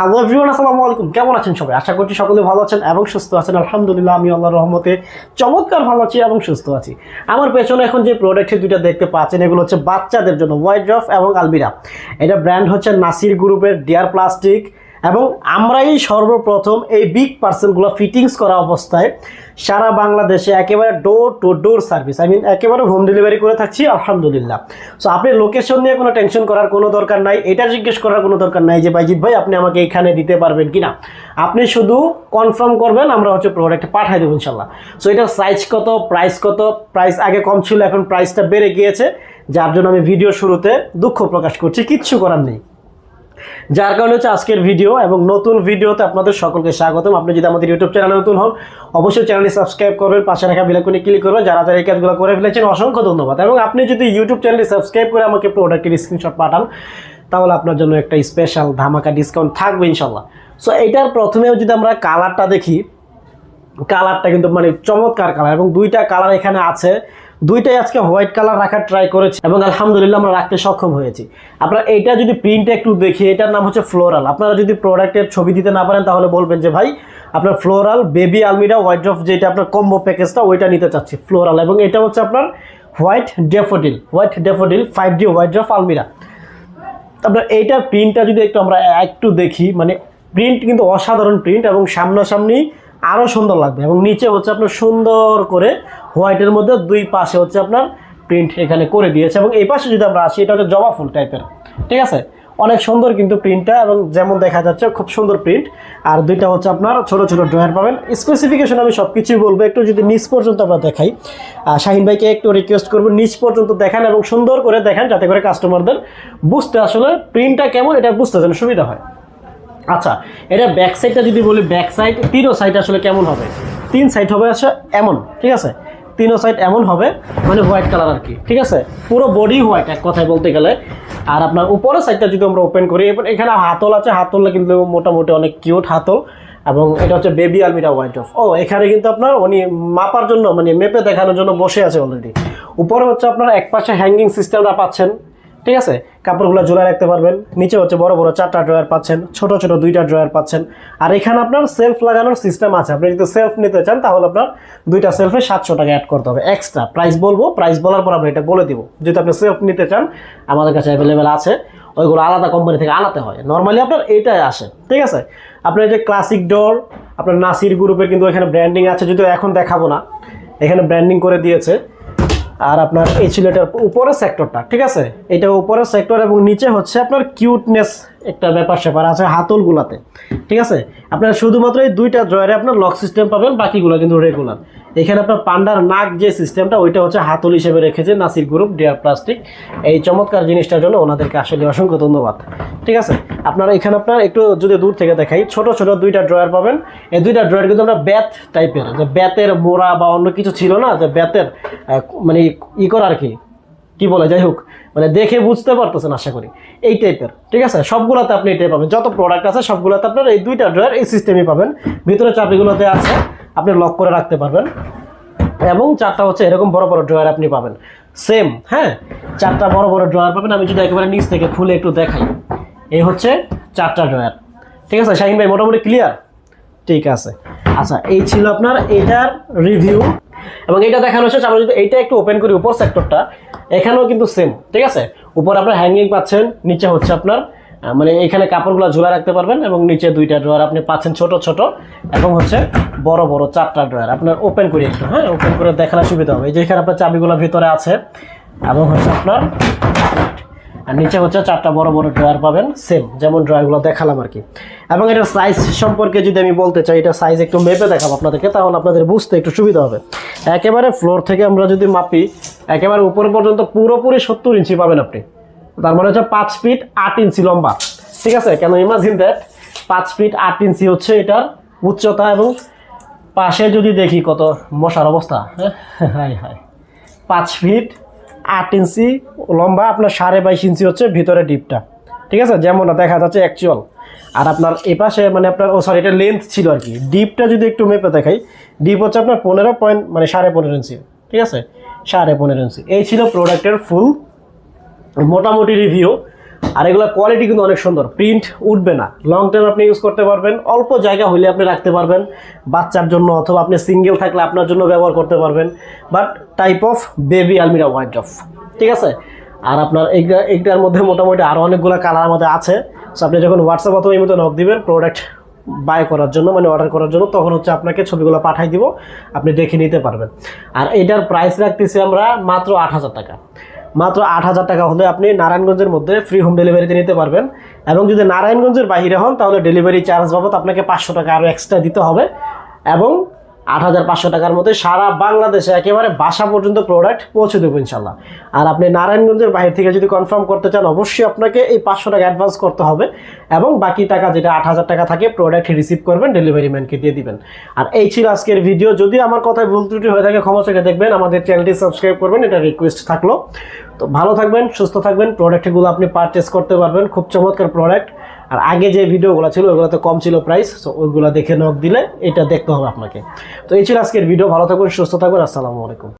Hello everyone আসসালামু আলাইকুম। কেমন আছেন সবাই? আশা করছি সকলে ভালো আছেন এবং সুস্থ আছেন। আলহামদুলিল্লাহ, আমি আল্লাহর রহমতে চমৎকার ভালো আছি এবং সুস্থ আছি। আমার পেছনে এখন যে প্রোডাক্টের দুইটা দেখতে পাচ্ছেন, এগুলো হচ্ছে বাচ্চাদের জন্য ওয়াইড্রফ ড্রফ এবং আলবিরা এটা ব্র্যান্ড হচ্ছে নাসির গ্রুপের ডিয়ার প্লাস্টিক এবং আমরাই সর্বপ্রথম এই বিগ পার্সেলগুলো ফিটিংস করা অবস্থায় সারা বাংলাদেশে একেবারে door to door service I mean একেবারে হোম ডেলিভারি করে থাকছি, আলহামদুলিল্লাহ। সো আপনি লোকেশন নিয়ে কোনো টেনশন করার কোনো দরকার নাই, এটা জিজ্ঞেস করার কোনো দরকার নাই যে বাইজিৎ ভাই, আপনি আমাকে এখানে দিতে পারবেন কি না আপনি শুধু কনফার্ম করবেন, আমরা হচ্ছে প্রোডাক্ট পাঠাই দেবো, ইনশাল্লাহ। সো এটার সাইজ কত প্রাইস কত? প্রাইস আগে কম ছিল, এখন প্রাইসটা বেড়ে গিয়েছে, যার জন্য আমি ভিডিও শুরুতে দুঃখ প্রকাশ করছি, কিচ্ছু করার নেই। যার কারণে হচ্ছে আজকের ভিডিও এবং নতুন ভিডিওতে আপনাদের সকলকে স্বাগতম। আপনি যদি আমাদের ইউটিউব চ্যানেলে নতুন হন, অবশ্যই চ্যানেলটি সাবস্ক্রাইব করবেন, পাশে রাখা বেলাকনে ক্লিক করবেন। যারা যারা এই কাজগুলো করে ফেলেছেন, অসংখ্য ধন্যবাদ। এবং আপনি যদি ইউটিউব চ্যানেলটি সাবস্ক্রাইব করে আমাকে প্রোডাক্টের স্ক্রিনশট পাঠান, তাহলে আপনার জন্য একটা স্পেশাল ধামাকা ডিসকাউন্ট থাকবে ইনশাল্লাহ সো এইটার প্রথমেও যদি আমরা কালারটা দেখি কালারটা কিন্তু মানে চমৎকার কালার এবং দুইটা কালার এখানে আছে। দুইটাই আজকে হোয়াইট কালার রাখার ট্রাই করেছি এবং আলহামদুলিল্লাহ আমরা রাখতে সক্ষম হয়েছি। আপনারা এইটা যদি প্রিন্ট একটু দেখি, এটার নাম হচ্ছে ফ্লোরাল আপনারা যদি প্রোডাক্টের ছবি দিতে না পারেন, তাহলে বলবেন যে, ভাই, আপনার ফ্লোরাল বেবি আলমিরা হোয়াইট ড্রফ যেটা আপনার কম্বো প্যাকেজটা ওইটা নিতে চাচ্ছি ফ্লোরাল এবং এটা হচ্ছে আপনার white daffodil white daffodil five D white ড্রফ আলমিরা আপনার এইটার প্রিন্টটা যদি একটু আমরা একটু দেখি মানে প্রিন্ট কিন্তু অসাধারণ প্রিন্ট এবং সামনাসামনি আরও সুন্দর লাগবে এবং নিচে হচ্ছে আপনার সুন্দর করে হোয়াইটের মধ্যে দুই পাশে হচ্ছে আপনার প্রিন্ট এখানে করে দিয়েছে এবং এই পাশে যদি আমরা আসি, এটা হচ্ছে জবা ফুল টাইপের ঠিক আছে? অনেক সুন্দর কিন্তু প্রিন্টটা এবং যেমন দেখা যাচ্ছে খুব সুন্দর প্রিন্ট। আর দুইটা হচ্ছে আপনার ছোট ছোট ড্রয়ার পাবেন। স্পেসিফিকেশন আমি সব কিছুই বলব, একটু যদি নিচ পর্যন্ত আমরা দেখাই। শাহিন ভাইকে একটু রিকোয়েস্ট করব, নিচ পর্যন্ত দেখান এবং সুন্দর করে দেখান, যাতে করে কাস্টমারদের বুঝতে আসলে প্রিন্টটা কেমন, এটা বুঝতে যেন সুবিধা হয়। আচ্ছা এটা ব্যাক সাইডটা যদি বলি ব্যাক সাইড তিনও সাইড আসলে কেমন হবে? তিন সাইড হবে আসলে এমন, ঠিক আছে? তিনও সাইড এমন হবে মানে হোয়াইট কালার আর কি, ঠিক আছে? পুরো বডি হোয়াইট এক কথায় বলতে গেলে। আর আপনার উপরের সাইডটা যদি আমরা ওপেন করি এখানে হাতল আছে হাতলটা কিন্তু মোটামুটি অনেক কিউট হাতল। এবং এটা হচ্ছে বেবি আলমিরা হোয়াইট অফ ও, এখানে কিন্তু আপনার উনি মাপার জন্য মানে মেপে দেখানোর জন্য বসে আছে অলরেডি উপরে হচ্ছে আপনার এক পাশে হ্যাঙ্গিং সিস্টেমটা পাচ্ছেন। ঠিক আছে? কাপড়গুলো ঝুলে রাখতে পারবেন। নিচে হচ্ছে বড় বড় চারটা ড্রয়ার পাচ্ছেন, ছোট ছোট দুইটা ড্রয়ার পাচ্ছেন। আর এখানে আপনার সেলফ লাগানোর সিস্টেম আছে। আপনি যদি সেলফ নিতে চান, তাহলে আপনার দুইটা সেলফে সাতশো টাকা অ্যাড করতে হবে। এক্সট্রা প্রাইস বলব প্রাইস বলার পর আমরা এটা বলে দিব। যদি আপনি সেলফ নিতে চান, আমাদের কাছে অ্যাভেলেবেল আছে। ওইগুলো আলাদা কোম্পানি থেকে আনাতে হয়। নর্মালি আপনার এইটাই আসে। ঠিক আছে? আপনার যে ক্লাসিক ডোর আপনার নাসির গ্রুপের কিন্তু এখানে ব্র্যান্ডিং আছে। যদিও এখন দেখাবো না। এখানে ব্র্যান্ডিং করে দিয়েছে। আর আপনার এই ছিল উপরের সেক্টরটা ঠিক আছে? এটা উপরের সেক্টর এবং নিচে হচ্ছে আপনার কিউটনেস একটা ব্যাপার স্যাপার আছে হাতলগুলাতে, ঠিক আছে? আপনার শুধুমাত্র এই দুইটা ড্রয়ারে আপনার লক সিস্টেম পাবেন, বাকিগুলো কিন্তু রেগুলার এখানে আপনার পান্ডার নাক যে সিস্টেমটা, ওইটা হচ্ছে হাতল হিসেবে রেখেছে নাসির গ্রুপ, ডিয়ার প্লাস্টিক। এই চমৎকার জিনিসটার জন্য ওনাদেরকে আসলে অসংখ্য ধন্যবাদ। ঠিক আছে? আপনারা এখানে আপনার একটু যদি দূর থেকে দেখাই, ছোট ছোট দুইটা ড্রয়ার পাবেন। এই দুইটা ড্রয়ার কিন্তু আমরা ব্যাত টাইপের, যে ব্যাতের মোড়া বা অন্য কিছু ছিল না, যে ব্যাতের মানে ই করা আর কি কি বলে, যাই হোক মানে দেখে বুঝতে পারতেছেন আশা করি। এই টাইপের, ঠিক আছে? সবগুলোতে আপনি এটাই পাবেন। যত প্রোডাক্ট আছে, সবগুলোতে আপনার এই দুইটা ড্রয়ার এই সিস্টেমই পাবেন। ভিতরে চাবিগুলোতে আছে। আপনি লক করে রাখতে পারবেন। এবং চারটা হচ্ছে এরকম বড় বড় ড্রয়ার আপনি পাবেন। সেম হ্যাঁ? চারটা বড় বড় ড্রয়ার পাবেন, আমি যদি একেবারে নিচ থেকে খুলে একটু দেখাই। এই হচ্ছে চারটা ড্রয়ার ঠিক আছে, শাহিন ভাই, মোটামুটি ক্লিয়ার ঠিক আছে। আচ্ছা এই ছিল আপনার এটার রিভিউ এবং এটা দেখানো হচ্ছে আমরা যদি এইটা একটু ওপেন করি উপর সেক্টরটা এখানেও কিন্তু সেম ঠিক আছে? উপর আপনার হ্যাঙ্গিং পাচ্ছেন, নিচে হচ্ছে আপনার মানে এখানে কাপড়গুলো ঝোলা রাখতে পারবেন এবং নিচে দুইটা ড্রয়ার আপনি পাচ্ছেন ছোট ছোট এবং হচ্ছে বড় বড় চারটা ড্রয়ার। আপনার ওপেন করি একটু হ্যাঁ? ওপেন করে দেখানোর সুবিধা হবে। এই যে এখানে আপনার চাবিগুলো ভিতরে আছে এবং হচ্ছে আপনার আর নিচে হচ্ছে চারটা বড় বড় ড্রয়ার পাবেন সেম যেমন ড্রয়ারগুলো দেখালাম আর কি। এবং এটার সাইজ সম্পর্কে যদি আমি বলতে চাই, এটা সাইজ একটু মেপে দেখাবো আপনাদেরকে, তাহলে আপনাদের বুঝতে একটু সুবিধা হবে। একেবারে ফ্লোর থেকে আমরা যদি মাপি, একেবারে উপর পর্যন্ত পুরোপুরি সত্তর ইঞ্চি পাবেন আপনি। তার মানে হচ্ছে পাঁচ ফিট আট ইঞ্চি লম্বা। ঠিক আছে? কেন ইমাজিন দ্যাট পাঁচ ফিট আট ইঞ্চি হচ্ছে এটার উচ্চতা এবং পাশে যদি দেখি কত মশার অবস্থা হ্যাঁ? হাই পাঁচ ফিট আট ইঞ্চি লম্বা, আপনার সাড়ে বাইশ ইঞ্চি হচ্ছে ভিতরে ডিপটা ঠিক আছে? যেমনটা দেখা যাচ্ছে অ্যাকচুয়াল আর আপনার এ পাশে মানে আপনার, ও সরি এটা লেন্থ ছিল আর কি। ডিপটা যদি একটু মেপে দেখাই ডিপ হচ্ছে আপনার পনেরো পয়েন্ট মানে সাড়ে পনেরো ইঞ্চি। ঠিক আছে? সাড়ে পনেরো ইঞ্চি। এই ছিল প্রোডাক্টের ফুল মোটামুটি রিভিউ আর এগুলো কোয়ালিটি কিন্তু অনেক সুন্দর। প্রিন্ট উঠবে না। লং টাইম আপনি ইউজ করতে পারবেন। অল্প জায়গা হইলে আপনি রাখতে পারবেন। বাচ্চার জন্য অথবা আপনি সিঙ্গেল থাকলে আপনার জন্য ব্যবহার করতে পারবেন। বাট টাইপ অফ বেবি আলমিরা হোয়াইট অফ ঠিক আছে? আর আপনার এইটা এইটার মধ্যে মোটামুটি আরও অনেকগুলো কালার আমাদের আছে। সো আপনি যখন হোয়াটসঅ্যাপ অথবা এই মতো নক দিবেন প্রোডাক্ট বাই করার জন্য মানে অর্ডার করার জন্য, তখন হচ্ছে আপনাকে ছবিগুলো পাঠাই দিব। আপনি দেখে নিতে পারবেন। আর এটার প্রাইস রাখতেছি আমরা মাত্র আট হাজার টাকা। মাত্র আট হাজার টাকা হলে আপনি নারায়ণগঞ্জের মধ্যে ফ্রি হোম ডেলিভারিতে নিতে পারবেন। এবং যদি নারায়ণগঞ্জের বাইরে হন, তাহলে ডেলিভারি চার্জ বাবদ আপনাকে পাঁচশো টাকা আরও এক্সট্রা দিতে হবে। এবং আট হাজার পাঁচশো টাকার মধ্যে সারা বাংলাদেশে একেবারে বাসা পর্যন্ত প্রোডাক্ট পৌঁছে দেবো ইনশাল্লাহ। আর আপনি নারায়ণগঞ্জের বাইরে থেকে যদি কনফার্ম করতে চান, অবশ্যই আপনাকে এই পাঁচশো টাকা অ্যাডভান্স করতে হবে এবং বাকি টাকা যেটা আট হাজার টাকা থাকে প্রোডাক্ট রিসিভ করবেন ডেলিভারি ম্যানকে দিয়ে দিবেন। আর এই ছিল আজকের ভিডিও যদি আমার কথায় ভুল ত্রুটি হয়ে থাকে, ক্ষমা চোখে দেখবেন। আমাদের চ্যানেলটি সাবস্ক্রাইব করবেন, এটা রিকোয়েস্ট থাকল। তো ভালো থাকবেন, সুস্থ থাকবেন প্রোডাক্টগুলো আপনি পারচেস করতে পারবেন, খুব চমৎকার প্রোডাক্ট আর আগে যে ভিডিওগুলো ছিল ওগুলো তো কম ছিল প্রাইস সো ওইগুলো দেখে নখ দিলে এটা দেখতে হবে আপনাকে। তো এই ছিল আজকের ভিডিও ভালো থাকবেন, সুস্থ থাকবেন, আসসালামু আলাইকুম।